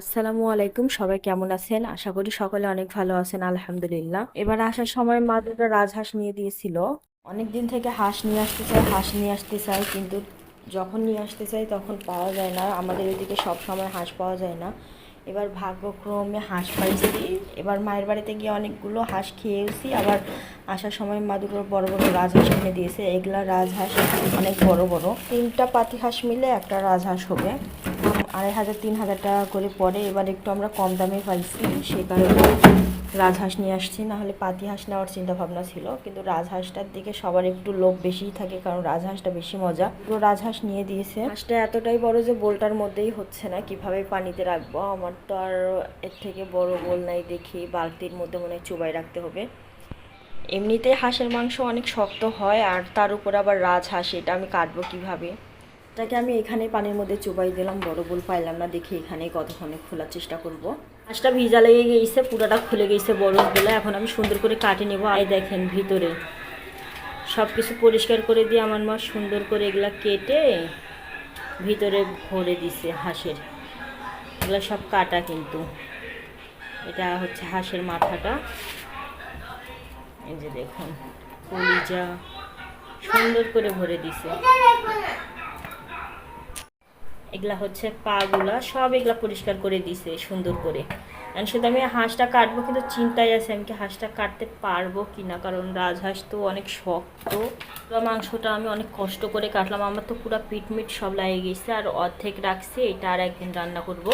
আসসালামু আলাইকুম, সবাই কেমন আছেন? আশা করি সকলে অনেক ভালো আছেন, আলহামদুলিল্লাহ। এবার আসার সময় মা দুটো রাজহাঁস নিয়ে দিয়েছিল। অনেক দিন থেকে হাঁস নিয়ে আসতে চাই হাঁস নিয়ে আসতে চাই কিন্তু যখন নিয়ে আসতে চাই তখন পাওয়া যায় না। আমাদের এদিকে সব সময় হাঁস পাওয়া যায় না। এবার ভাগ্যক্রমে হাঁস পাইছি। এবার মায়ের বাড়িতে গিয়ে অনেকগুলো হাঁস খেয়েছি। আবার আসার সময় মা দুটো বড় বড় রাজহাঁস কিনে দিয়েছে। এগুলা রাজহাঁস অনেক বড় বড়। তিনটা পাতি হাঁস মিলে একটা রাজহাঁস হবে। আড়াই হাজার, তিন হাজার টাকা করে পড়ে এবার একটু আমরা কম দামে পাইছি সে কারণে রাজহাঁস নিয়ে আসছি। না হলে পাতি হাঁস নেওয়ার চিন্তা ভাবনা ছিল। কিন্তু রাজহাঁসটার দিকে সবার একটু লোভ বেশিই থাকে, কারণ রাজহাঁসটা বেশি মজা। তো রাজহাঁস নিয়ে দিয়েছে। হাঁসটা এতটাই বড় যে বোলটার মধ্যেই হচ্ছে না। কীভাবে পানিতে রাখব? আমার তো আর এর থেকে বড় বোল নাই দেখি। বালতির মধ্যে মনে হয় চুবাই রাখতে হবে। এমনিতেই হাঁসের মাংস অনেক শক্ত হয়, আর তার উপর আবার রাজহাঁস, এটা আমি কাটবো কীভাবে? এটাকে আমি এখানে পানির মধ্যে চুবাই দিলাম, বড় বোল পাইলাম না, দেখি এখানে কতক্ষণে খোলার চেষ্টা করব। হাঁসটা ভিজা লেগে গেছে, পুরাটা খুলে গেছে বরফগুলো এখন আমি সুন্দর করে কাটে নেব। আই দেখেন ভিতরে। সব কিছু পরিষ্কার করে দিয়ে আমার মা সুন্দর করে এগুলা কেটে ভিতরে ভরে দিছে হাঁসের। এগুলো সব কাটা কিন্তু। এটা হচ্ছে হাঁসের মাথাটা। এই যে দেখুন, কলিজা সুন্দর করে ভরে দিছে। এগুলা হচ্ছে পাগুলা, সব এগুলা পরিষ্কার করে দিছে, সুন্দর করে। আর শুধু আমি হাঁসটা কাটবো, কিন্তু চিন্তায় আছে আমি কি হাঁসটা কাটতে পারব কি না কারণ রাজহাঁস তো অনেক শক্ত। মাংসটা আমি অনেক কষ্ট করে কাটলাম, আমার তো পুরো পিটমিট সব লাগিয়ে গেছে, আর অর্ধেক রাখছে, এটা আর একদিন রান্না করব।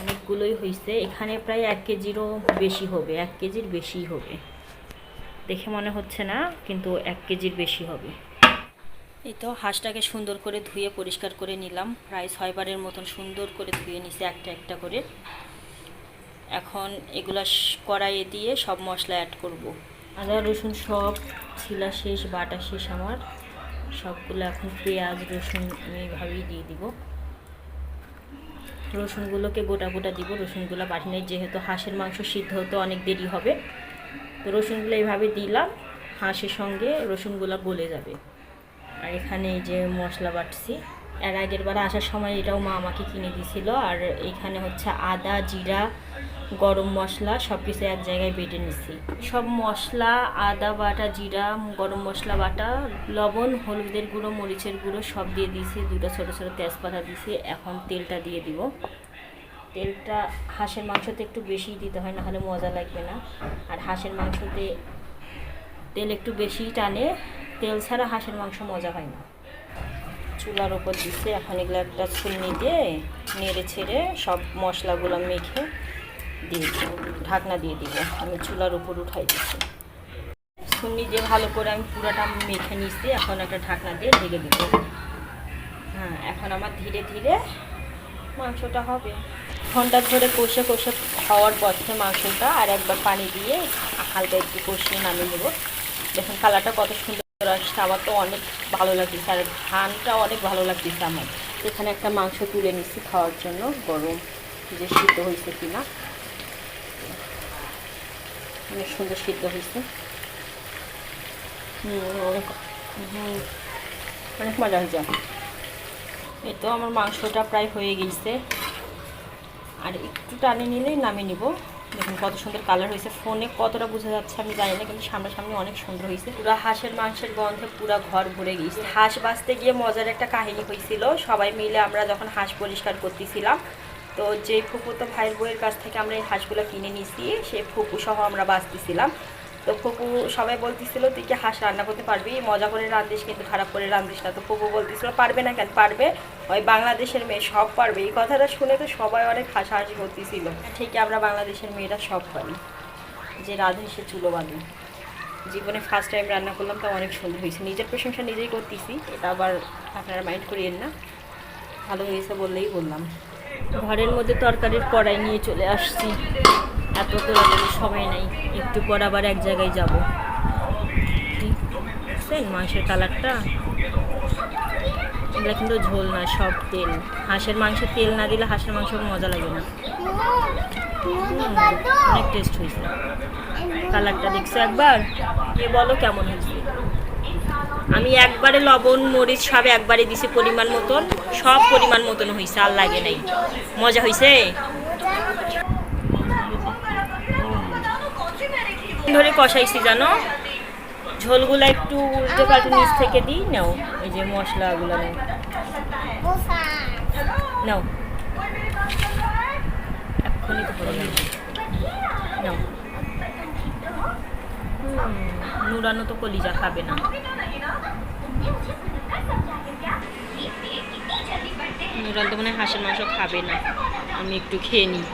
অনেকগুলোই হয়েছে এখানে প্রায় এক কেজিরও বেশি হবে, এক কেজির বেশি হবে। দেখে মনে হচ্ছে না, কিন্তু এক কেজির বেশি হবে। এই তো হাঁসটাকে সুন্দর করে ধুয়ে পরিষ্কার করে নিলাম। প্রায় ছয়বারের মতন সুন্দর করে ধুয়ে নিছে একটা একটা করে। এখন এগুলা কড়াইয়ে দিয়ে সব মশলা অ্যাড করব। আদা, রসুন সব ছিলা শেষ, বাটা শেষ আমার। সবগুলো এখন পেঁয়াজ, রসুন আমি এইভাবেই দিয়ে দিব। রসুনগুলোকে গোটা গোটা দিব। রসুনগুলো নেই যেহেতু হাঁসের মাংস সিদ্ধ হতে অনেক দেরি হবে, তো রসুনগুলো এইভাবে দিলাম। হাঁসের সঙ্গে রসুনগুলো গলে যাবে। আর এখানে এই যে মশলা বাটছি। এর আগের বার আসার সময় এটাও মা আমাকে কিনে দিছিল। আর এখানে হচ্ছে আদা, জিরা, গরম মশলা সব কিছু এক জায়গায় বেটে নিছি। সব মশলা, আদা বাটা, জিরা, গরম মশলা বাটা, লবণ, হলুদের গুঁড়ো, মরিচের গুঁড়ো সব দিয়ে দিয়েছি। দুটো ছোটো ছোটো তেজপাতা দিয়েছি। এখন তেলটা দিয়ে দিব। তেলটা হাঁসের মাংসতে একটু বেশি দিতে হয় না হলে মজা লাগবে না। আর হাঁসের মাংসতে তেল একটু বেশি টানে। তেল ছাড়া হাঁসের মাংস মজা হয় না। চুলার ওপর দিচ্ছে এখন এগুলো একটা ছুলনি দিয়ে নেড়ে ছেড়ে সব মশলাগুলো মেখে দিয়ে ঢাকনা দিয়ে দিব। আমি চুলার উপর উঠাই দিচ্ছি। ছুলনি দিয়ে ভালো করে আমি পুরাটা মেখে নিচ্ছি এখন একটা ঢাকনা দিয়ে ঢেকে দিব। হ্যাঁ এখন আমার ধীরে ধীরে মাংসটা হবে। ঘণ্টা ধরে কষে কষে খাওয়ার পথে মাংসটা আর একবার পানি দিয়ে হালকা একটু কষিয়ে নামিয়ে নেব। দেখুন কালারটা কত সুন্দর আসছে আমার তো অনেক ভালো লাগতেছে, আর ধানটা অনেক ভালো লাগতেছে আমার। এখানে একটা মাংস তুলে নিচ্ছি খাওয়ার জন্য, গরম যে সিদ্ধ হয়েছে কিনা। অনেক সুন্দর সিদ্ধ হয়েছে। অনেক অনেক মজা হয়েছে। এই তো আমার মাংসটা প্রায় হয়ে গেছে। আর একটু টানে নিলেই নামিয়ে নিব। দেখুন কত সুন্দর কালার হয়েছে। ফোনে কতটা বোঝা যাচ্ছে আমি জানি না, কিন্তু সামনাসামনি অনেক সুন্দর হয়েছে। পুরো হাঁসের মাংসের গন্ধে পুরো ঘর ভরে গিয়েছে। হাঁস বাঁচতে গিয়ে মজার একটা কাহিনী হয়েছিল। সবাই মিলে আমরা যখন হাঁস পরিষ্কার করতেছিলাম, তো যে ফুপু তো ভাইয়ের বইয়ের কাছ থেকে আমরা এই হাঁসগুলো কিনে নিয়েছি সেই ফুপু সহ আমরা বাঁচতেছিলাম। তো ফুপু সবাই বলতেছিল, তুই কি হাঁস রান্না করতে পারবি? মজা করে রান্ধিস কিন্তু খারাপ করে রান্ধিস না। তো ফুপু বলতেছিল, পারবে না কেন? পারবে? ওই বাংলাদেশের মেয়ে সব পারবে। এই কথাটা শুনে তো সবাই অনেক হাসাহাসি করতেছিল। ঠিকই আমরা বাংলাদেশের মেয়েরা সব পারি। যে রাধে, সে চুলো বাঁধে। জীবনে ফার্স্ট টাইম রান্না করলাম, তো অনেক সুন্দর হয়েছে। নিজের প্রশংসা নিজেই করতেছি, এটা আবার আপনারা মাইন্ড করিয়েন না। ভালো হয়েছে বললেই বললাম। ঘরের মধ্যে তরকারির কড়াই নিয়ে চলে আসছি। এত তোলাগুলি সময় নাই। একটু পর আবার এক জায়গায় যাব। মাংসের কালারটা। এগুলো কিন্তু ঝোল না, সব তেল। হাঁসের মাংসে তেল না দিলে হাঁসের মাংস মজা লাগে না। অনেক টেস্ট হয়েছে। কালারটা দেখছ একবার? কে বলো কেমন হয়েছে? আমি একবারে লবণ, মরিচ সব একবারে দিছি পরিমাণ মতন। সব পরিমাণ মতন হয়েছে, আর লাগে নাই। মজা হয়েছে? ধরে কষাইছি, জানো? ঝোলগুলো একটু উল্টে পাল্টে নিচ থেকে দিই, নাও, এই যে মশলাগুলো নাও। নাও। নুরানো তো কলিজা খাবে না। নুরান তো মনে হয় হাঁসের মাংস খাবে না। আমি একটু খেয়ে নিই।